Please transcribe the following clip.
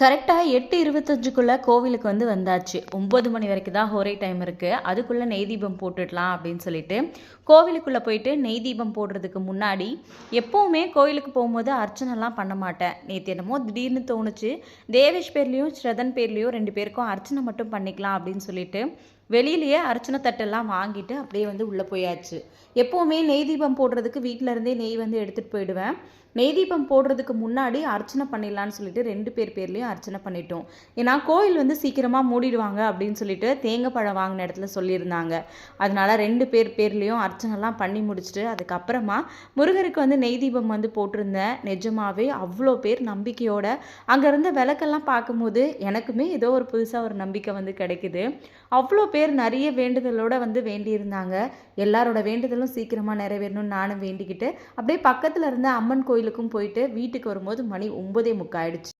கரெக்டாக எட்டு இருபத்தஞ்சுக்குள்ளே கோவிலுக்கு வந்து வந்தாச்சு. ஒம்பது மணி வரைக்கும் தான் ஹோரை டைம் இருக்குது அதுக்குள்ளே நெய் தீபம் போட்டுடலாம் அப்படின்னு சொல்லிட்டு கோவிலுக்குள்ளே போயிட்டு நெய் தீபம் போடுறதுக்கு முன்னாடி எப்போவுமே கோவிலுக்கு போகும்போது அர்ச்சனைலாம் பண்ண மாட்டேன். நேற்று என்னமோ திடீர்னு தோணுச்சு. தேவேஷ் பேர்லேயும் ஸ்ரதன் பேர்லேயும் ரெண்டு பேருக்கும் அர்ச்சனை மட்டும் பண்ணிக்கலாம் அப்படின்னு சொல்லிட்டு வெளியிலேயே அர்ச்சனை தட்டெல்லாம் வாங்கிட்டு அப்படியே வந்து உள்ளே போயாச்சு. எப்போவுமே நெய் தீபம் போடுறதுக்கு வீட்டில் இருந்தே நெய் வந்து எடுத்துகிட்டு போயிடுவேன். நெய் தீபம் போடுறதுக்கு முன்னாடி அர்ச்சனை பண்ணிடலான்னு சொல்லிட்டு ரெண்டு பேர் பேர்லேயும் அர்ச்சனை பண்ணிட்டோம். ஏன்னா கோயில் வந்து சீக்கிரமாக மூடிடுவாங்க அப்படின்னு சொல்லிட்டு தேங்காய் பழம் வாங்கின இடத்துல சொல்லியிருந்தாங்க. அதனால ரெண்டு பேர் பேர்லேயும் அர்ச்சனைலாம் பண்ணி முடிச்சுட்டு அதுக்கப்புறமா முருகருக்கு வந்து நெய் தீபம் வந்து போட்டிருந்தேன். நிஜமாவே அவ்வளோ பேர் நம்பிக்கையோட அங்கே இருந்த விளக்கெல்லாம் பார்க்கும்போது எனக்குமே ஏதோ ஒரு புதுசாக ஒரு நம்பிக்கை வந்து கிடைக்குது. அவ்வளோ பேர் பேர் நிறைய வேண்டுதலோட வந்து வேண்டியிருந்தாங்க. எல்லாரோட வேண்டுதலும் சீக்கிரமாக நிறைவேறணும்னு நானும் வேண்டிக்கிட்டு அப்படியே பக்கத்தில் இருந்த அம்மன் கோயிலுக்கும் போயிட்டு வீட்டுக்கு வரும்போது மணி ஒன்பதே முக்காயிடுச்சு